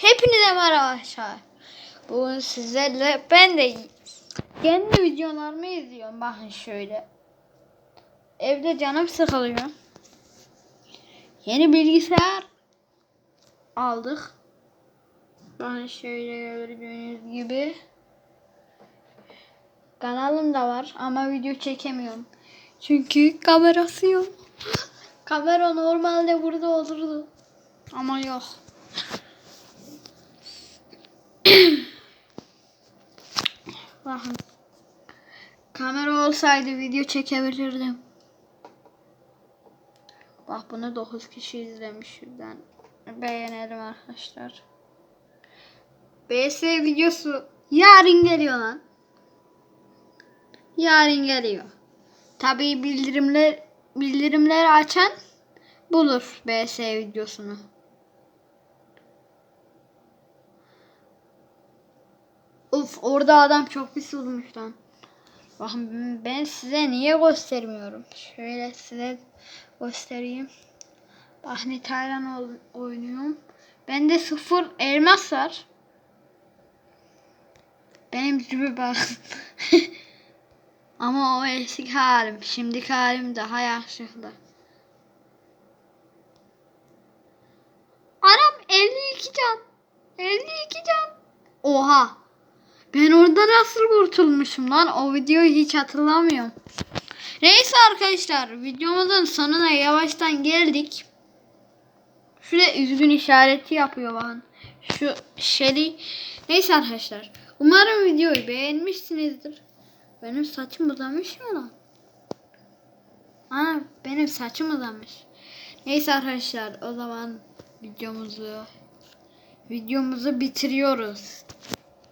Hepinize merhaba arkadaşlar. Bugün sizlerle ben de kendi videolarımı izliyorum. Bakın şöyle. Evde canım sıkılıyor. Yeni bilgisayar aldık. Bakın şöyle gördüğünüz gibi. Kanalım da var ama video çekemiyorum. Çünkü kamerası yok. Kamera normalde burada olurdu. Ama yok. Bakın. Kamera olsaydı video çekebilirdim. Bak bunu 9 kişi izlemiş şuradan. Beğenelim arkadaşlar. BS videosu yarın geliyor lan. Yarın geliyor. Tabii bildirimler bildirimleri açan bulur BS videosunu. Uf orada adam çok pis olmuş lan. Bakın ben size niye göstermiyorum? Şöyle size göstereyim. Bak ne Taylan oynuyorum. Bende sıfır elmas var. Benim gibi bak. Ama o eski halim. Şimdiki halim daha yakışıklı. Anam 52 can. 52 can. Oha. Ben orada nasıl kurtulmuşum lan? O videoyu hiç hatırlamıyorum. Neyse arkadaşlar videomuzun sonuna yavaştan geldik. Şurada üzgün işareti yapıyor bakın. Şu Shelly. Neyse arkadaşlar. Umarım videoyu beğenmişsinizdir. Benim saçım uzamış mı lan? Ana benim saçım uzamış. Neyse arkadaşlar o zaman videomuzu videomuzu bitiriyoruz.